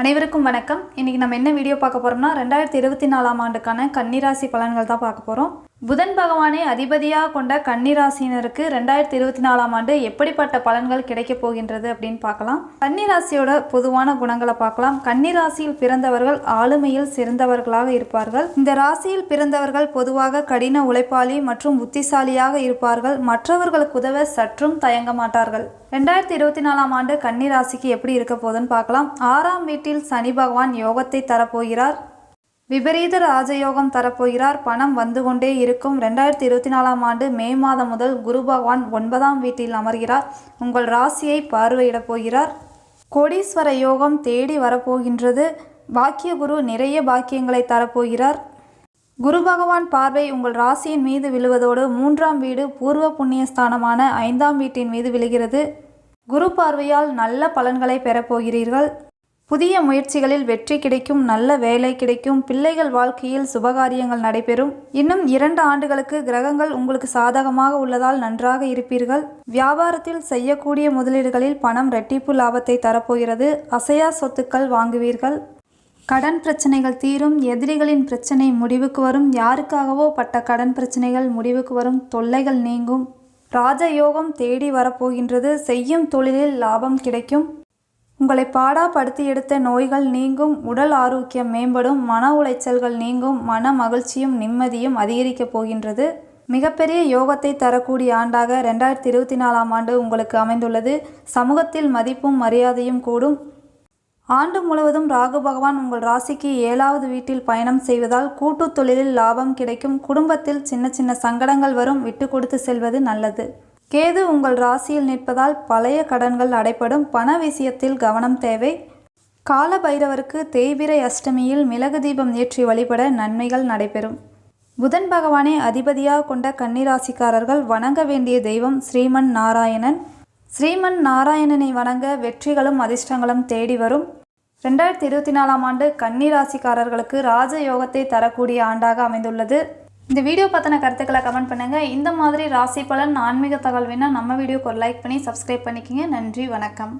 அனைவருக்கும் வணக்கம். இன்னைக்கு நம்ம என்ன வீடியோ பார்க்க போகிறோம்னா ரெண்டாயிரத்தி இருபத்தி நாலாம் ஆண்டுக்கான கன்னிராசி பலன்கள் தான் பார்க்க போகிறோம் புதன் பகவானை அதிபதியாக கொண்ட கன்னிராசினருக்கு ரெண்டாயிரத்தி இருபத்தி நாலாம் ஆண்டு எப்படிப்பட்ட பலன்கள் கிடைக்கப் போகின்றது அப்படின்னு பார்க்கலாம். கன்னிராசியோட பொதுவான குணங்களை பார்க்கலாம். கன்னிராசியில் பிறந்தவர்கள் ஆளுமையில் சிறந்தவர்களாக இருப்பார்கள். இந்த ராசியில் பிறந்தவர்கள் பொதுவாக கடின உழைப்பாளி மற்றும் புத்திசாலியாக இருப்பார்கள். மற்றவர்களுக்கு உதவ சற்றும் தயங்க மாட்டார்கள். ரெண்டாயிரத்தி இருபத்தி நாலாம் ஆண்டு கன்னிராசிக்கு எப்படி இருக்க போதுன்னு பார்க்கலாம். ஆறாம் வீட்டில் சனி பகவான் யோகத்தை தரப்போகிறார். விபரீத ராஜயோகம் தரப்போகிறார். பணம் வந்து கொண்டே இருக்கும். ரெண்டாயிரத்தி இருபத்தி நாலாம் ஆண்டு மே மாதம் முதல் குரு பகவான் ஒன்பதாம் வீட்டில் அமர்கிறார். உங்கள் ராசியை பார்வையிடப் போகிறார். கோடீஸ்வர யோகம் தேடி வரப்போகின்றது. பாக்கிய குரு நிறைய பாக்கியங்களை தரப்போகிறார். குரு பகவான் பார்வை உங்கள் ராசியின் மீது விழுவதோடு மூன்றாம் வீடு பூர்வ புண்ணியஸ்தானமான ஐந்தாம் வீட்டின் மீது விழுகிறது. குரு பார்வையால் நல்ல பலன்களை பெறப்போகிறீர்கள் புதிய முயற்சிகளில் வெற்றி கிடைக்கும் நல்ல வேலை கிடைக்கும் பிள்ளைகள் வாழ்க்கையில் சுபகாரியங்கள் நடைபெறும். இன்னும் இரண்டு ஆண்டுகளுக்கு கிரகங்கள் உங்களுக்கு சாதகமாக உள்ளதால் நன்றாக இருப்பீர்கள். வியாபாரத்தில் செய்யக்கூடிய முதலீடுகளில் பணம் ரெட்டிப்பு லாபத்தை தரப்போகிறது. அசையா சொத்துக்கள் வாங்குவீர்கள். கடன் பிரச்சனைகள் தீரும். எதிரிகளின் பிரச்சனை முடிவுக்கு வரும். யாருக்காகவோ பட்ட கடன் பிரச்சனைகள் முடிவுக்கு வரும். தொல்லைகள் நீங்கும். ராஜயோகம் தேடி வரப்போகின்றது. செய்யும் தொழிலில் லாபம் கிடைக்கும். உங்களை பாடாப்படுத்தி எடுத்த நோய்கள் நீங்கும் உடல் ஆரோக்கியம் மேம்படும் மன உளைச்சல்கள் நீங்கும் மன மகிழ்ச்சியும் நிம்மதியும் அதிகரிக்கப் போகின்றது. மிகப்பெரிய யோகத்தை தரக்கூடிய ஆண்டாக ரெண்டாயிரத்தி இருபத்தி நாலாம் ஆண்டு உங்களுக்கு அமைந்துள்ளது. சமூகத்தில் மதிப்பும் மரியாதையும் கூடும். ஆண்டு முழுவதும் ராகு பகவான் உங்கள் ராசிக்கு ஏழாவது வீட்டில் பயணம் செய்வதால் கூட்டுத் தொழிலில் லாபம் கிடைக்கும். குடும்பத்தில் சின்ன சின்ன சங்கடங்கள் வரும். விட்டு கொடுத்து செல்வது நல்லது. கேது உங்கள் ராசியில் நிற்பதால் பழைய கடன்கள் அடைப்படும் பண விஷயத்தில் கவனம் தேவை. கால பைரவருக்கு தேய்பிரை அஷ்டமியில் மிளகு தீபம் ஏற்றி வழிபட நன்மைகள் நடைபெறும். புதன் பகவானை அதிபதியாக கொண்ட கன்னிராசிக்காரர்கள் வணங்க வேண்டிய தெய்வம் ஸ்ரீமன் நாராயணன். ஸ்ரீமன் நாராயணனை வணங்க வெற்றிகளும் அதிர்ஷ்டங்களும் தேடி வரும். ரெண்டாயிரத்தி இருபத்தி நாலாம் ஆண்டு கன்னிராசிக்காரர்களுக்கு ராஜயோகத்தை தரக்கூடிய ஆண்டாக அமைந்துள்ளது. இந்த வீடியோ பற்றின கருத்துக்களை கமெண்ட் பண்ணுங்கள் இந்த மாதிரி ராசி பலன் ஆன்மீக தகவல் வேணால் நம்ம வீடியோக்கு ஒரு லைக் பண்ணி சப்ஸ்கிரைப் பண்ணிக்கங்க. நன்றி வணக்கம்.